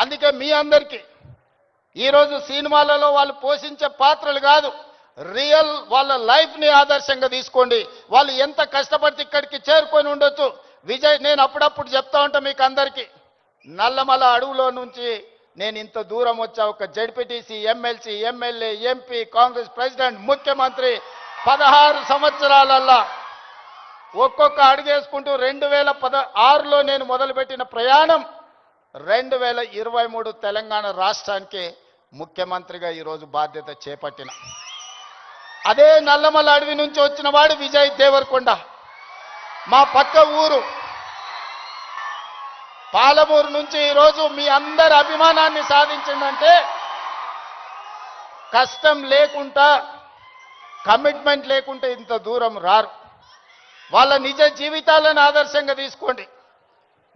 అందుకే మీ అందరికీ ఈరోజు సినిమాలలో వాళ్ళు పోషించే పాత్రలు కాదు రియల్ వాళ్ళ లైఫ్ని ఆదర్శంగా తీసుకోండి. వాళ్ళు ఎంత కష్టపడితే ఇక్కడికి చేరుకొని ఉండొచ్చు. విజయ్ నేను అప్పుడప్పుడు చెప్తా ఉంటా మీకు అందరికీ నల్లమల అడవులో నుంచి నేను ఇంత దూరం వచ్చా ఒక ZPTC MLC MLA MP Congress president ముఖ్యమంత్రి పదహారు సంవత్సరాలల్లా ఒక్కొక్క అడుగేసుకుంటూ రెండు వేల పద ఆరులో నేను మొదలుపెట్టిన ప్రయాణం రెండు వేల ఇరవై మూడు తెలంగాణ రాష్ట్రానికి ముఖ్యమంత్రిగా ఈరోజు బాధ్యత చేపట్టిన. అదే నల్లమల అడవి నుంచి వచ్చిన వాడు విజయ్ దేవరకొండ. మా పక్క ఊరు. పాలమూరు నుంచి ఈరోజు మీ అందరి అభిమానాన్ని సాధించిందంటే కష్టం లేకుండా కమిట్మెంట్ లేకుంటే ఇంత దూరం రారు. వాళ్ళ నిజ జీవితాలను ఆదర్శంగా తీసుకోండి.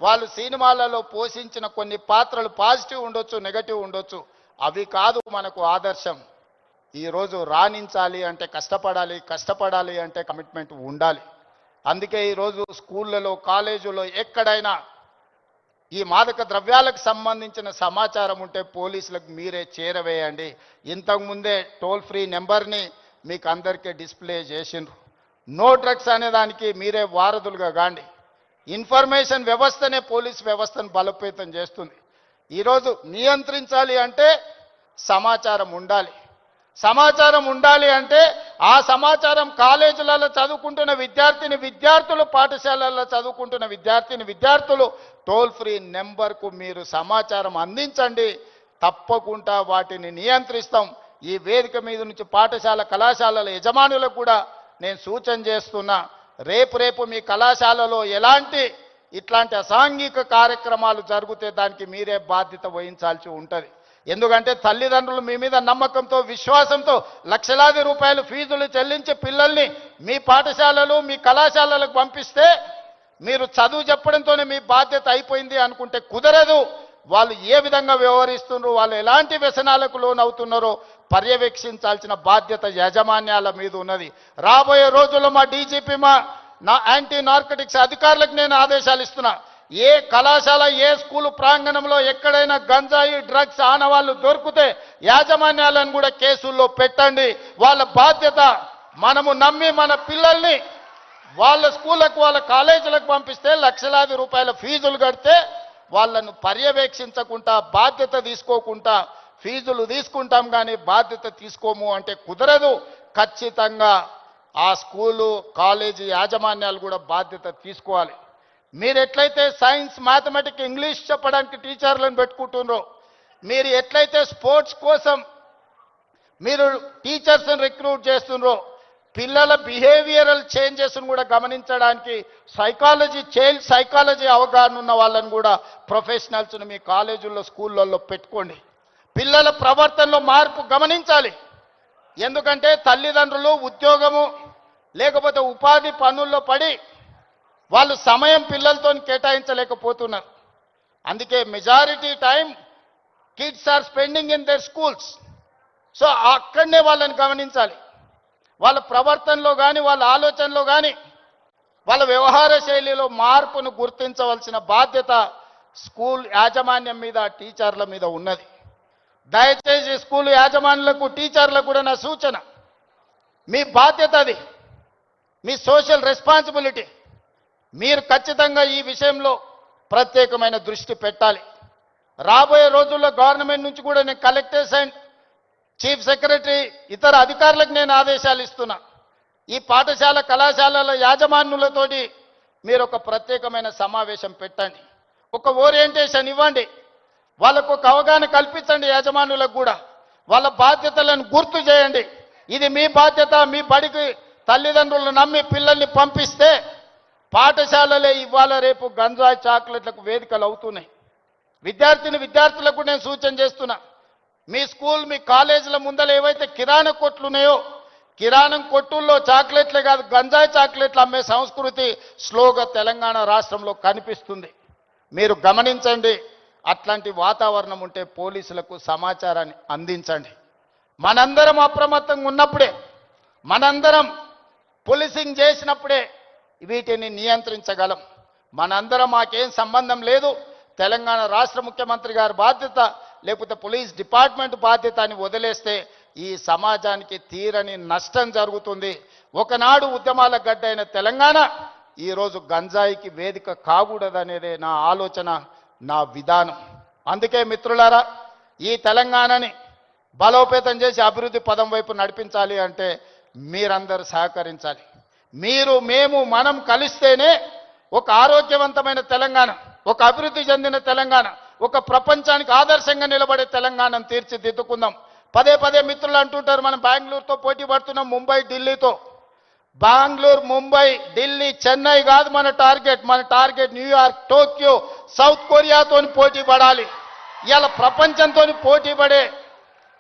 వాళ్ళు సినిమాలలో పోషించిన కొన్ని పాత్రలు పాజిటివ్ ఉండొచ్చు నెగటివ్ ఉండొచ్చు. అవి కాదు మనకు ఆదర్శం. ఈరోజు రాణించాలి అంటే కష్టపడాలి కష్టపడాలి అంటే కమిట్మెంట్ ఉండాలి. అందుకే ఈరోజు స్కూళ్ళలో కాలేజీలో ఎక్కడైనా ఈ మాదక ద్రవ్యాలకు సంబంధించిన సమాచారం ఉంటే పోలీసులకు మీరే చేరవేయండి. ఇంతకుముందే టోల్ ఫ్రీ నెంబర్ని మీకు అందరికీ డిస్ప్లే చేసిండ్రు. నో డ్రగ్స్ అనే దానికి మీరే వారధులుగా కాండి ఇన్ఫర్మేషన్ వ్యవస్థనే పోలీస్ వ్యవస్థను బలోపేతం చేస్తుంది. ఈరోజు నియంత్రించాలి అంటే సమాచారం ఉండాలి. సమాచారం ఉండాలి అంటే ఆ సమాచారం కాలేజీలలో చదువుకుంటున్న విద్యార్థిని విద్యార్థులు పాఠశాలల్లో చదువుకుంటున్న విద్యార్థిని విద్యార్థులు టోల్ ఫ్రీ నెంబర్కు మీరు సమాచారం అందించండి. తప్పకుండా వాటిని నియంత్రిస్తాం. ఈ వేదిక మీద నుంచి పాఠశాల కళాశాలల యజమానులకు కూడా నేను సూచన చేస్తున్నా. రేపు రేపు మీ కళాశాలలో ఎలాంటి ఇట్లాంటి అసాంఘిక కార్యక్రమాలు జరిగితే దానికి మీరే బాధ్యత వహించాల్సి ఉంటుంది. ఎందుకంటే తల్లిదండ్రులు మీ మీద నమ్మకంతో విశ్వాసంతో లక్షలాది రూపాయలు ఫీజులు చెల్లించి పిల్లల్ని మీ పాఠశాలలు మీ కళాశాలలకు పంపిస్తే మీరు చదువు చెప్పడంతోనే మీ బాధ్యత అయిపోయింది అనుకుంటే కుదరదు. వాళ్ళు ఏ విధంగా వ్యవహరిస్తున్నారు వాళ్ళు ఎలాంటి వ్యసనాలకు లోనవుతున్నారో పర్యవేక్షించాల్సిన బాధ్యత యాజమాన్యాల మీద ఉన్నది. రాబోయే రోజుల్లో మా డీజీపీ మా నా యాంటీ నార్కటిక్స్ అధికారులకు నేను ఆదేశాలు ఇస్తున్నా. ఏ కళాశాల ఏ స్కూలు ప్రాంగణంలో ఎక్కడైనా గంజాయి డ్రగ్స్ ఆనవాళ్ళు దొరికితే యాజమాన్యాలను కూడా కేసుల్లో పెట్టండి. వాళ్ళ బాధ్యత మనము నమ్మి మన పిల్లల్ని వాళ్ళ స్కూళ్ళకు వాళ్ళ కాలేజీలకు పంపిస్తే లక్షలాది రూపాయల ఫీజులు కడితే వాళ్ళను పర్యవేక్షించకుండా బాధ్యత తీసుకోకుండా ఫీజులు తీసుకుంటాం కానీ బాధ్యత తీసుకోము అంటే కుదరదు. ఖచ్చితంగా ఆ స్కూలు కాలేజీ యాజమాన్యాలు కూడా బాధ్యత తీసుకోవాలి. మీరు ఎట్లయితే సైన్స్ మ్యాథమెటిక్ ఇంగ్లీష్ చెప్పడానికి టీచర్లను పెట్టుకుంటున్నారో మీరు ఎట్లయితే స్పోర్ట్స్ కోసం మీరు టీచర్స్ని రిక్రూట్ చేస్తున్నారో పిల్లల బిహేవియరల్ చేంజెస్ను కూడా గమనించడానికి సైకాలజీ చైల్డ్ సైకాలజీ అవగాహన ఉన్న వాళ్ళని కూడా ప్రొఫెషనల్స్ని మీ కాలేజీల్లో స్కూళ్ళల్లో పెట్టుకోండి. పిల్లల ప్రవర్తనలో మార్పు గమనించాలి. ఎందుకంటే తల్లిదండ్రులు ఉద్యోగము లేకపోతే ఉపాధి పనుల్లో పడి వాళ్ళు సమయం పిల్లలతో కేటాయించలేకపోతున్నారు. అందుకే majority time kids are spending in their schools. So అక్కడనే వాళ్ళని గమనించాలి. వాళ్ళ ప్రవర్తనలో కానీ వాళ్ళ ఆలోచనలో కానీ వాళ్ళ వ్యవహార శైలిలో మార్పును గుర్తించవలసిన బాధ్యత స్కూల్ యాజమాన్యం మీద టీచర్ల మీద ఉన్నది. దయచేసి స్కూల్ యాజమాన్యులకు టీచర్లకు కూడా నా సూచన. మీ బాధ్యత అది. మీ సోషల్ రెస్పాన్సిబిలిటీ. మీరు ఖచ్చితంగా ఈ విషయంలో ప్రత్యేకమైన దృష్టి పెట్టాలి. రాబోయే రోజుల్లో గవర్నమెంట్ నుంచి కూడా నేను కలెక్టర్స్ అండ్ చీఫ్ సెక్రటరీ ఇతర అధికారులకు నేను ఆదేశాలు ఇస్తున్నా. ఈ పాఠశాల కళాశాలల యాజమాన్యులతోటి మీరు ఒక ప్రత్యేకమైన సమావేశం పెట్టండి. ఒక ఓరియంటేషన్ ఇవ్వండి. వాళ్ళకు ఒక అవగాహన కల్పించండి యాజమాన్యులకు కూడా. వాళ్ళ బాధ్యతలను గుర్తు చేయండి. ఇది మీ బాధ్యత మీ బడికి తల్లిదండ్రులు నమ్మి పిల్లల్ని పంపిస్తే పాఠశాలలే ఇవాళ రేపు గంజాయి చాక్లెట్లకు వేదికలు అవుతున్నాయి. విద్యార్థిని విద్యార్థులకు నేను సూచన చేస్తున్నా. మీ స్కూల్ మీ కాలేజీల ముందర ఏవైతే కిరాణా కొట్లు ఉన్నాయో కిరాణం కొట్టుల్లో చాక్లెట్లే కాదు గంజాయి చాక్లెట్లు అమ్మే సంస్కృతి స్లోగా తెలంగాణ రాష్ట్రంలో కనిపిస్తుంది. మీరు గమనించండి అట్లాంటి వాతావరణం ఉంటే పోలీసులకు సమాచారాన్ని అందించండి. మనందరం అప్రమత్తంగా ఉన్నప్పుడే మనందరం పోలీసింగ్ చేసినప్పుడే వీటిని నియంత్రించగలం. మనందరం మాకేం సంబంధం లేదు. తెలంగాణ రాష్ట్ర ముఖ్యమంత్రి గారి బాధ్యత లేకపోతే పోలీస్ డిపార్ట్మెంట్ బాధ్యత అని వదిలేస్తే ఈ సమాజానికి తీరని నష్టం జరుగుతుంది. ఒకనాడు ఉద్యమాల గడ్డైన తెలంగాణ ఈరోజు గంజాయికి వేదిక కాకూడదనేదే నా ఆలోచన నా విధానం. అందుకే మిత్రులారా ఈ తెలంగాణని బలోపేతం చేసి అభివృద్ధి పదం వైపు నడిపించాలి అంటే మీరందరూ సహకరించాలి. మీరు మేము మనం కలిస్తేనే ఒక ఆరోగ్యవంతమైన తెలంగాణ ఒక అభివృద్ధి చెందిన తెలంగాణ. ఒక ప్రపంచానికి ఆదర్శంగా నిలబడే తెలంగాణను తీర్చిదిద్దుకుందాం. పదే పదే మిత్రులు అంటుంటారు మనం బెంగళూరుతో పోటీ పడుతున్నాం ముంబై ఢిల్లీతో. బెంగళూరు ముంబై ఢిల్లీ చెన్నై కాదు మన టార్గెట్. మన target New York Tokyo south కొరియాతో పోటీ పడాలి. ఇలా ప్రపంచంతో పోటీ పడే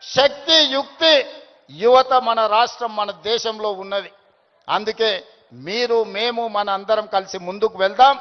శక్తి యుక్తి యువత మన రాష్ట్రం మన దేశంలో ఉన్నది. అందుకే మీరు మేము మన అందరం కలిసి ముందుకు వెళ్దాం.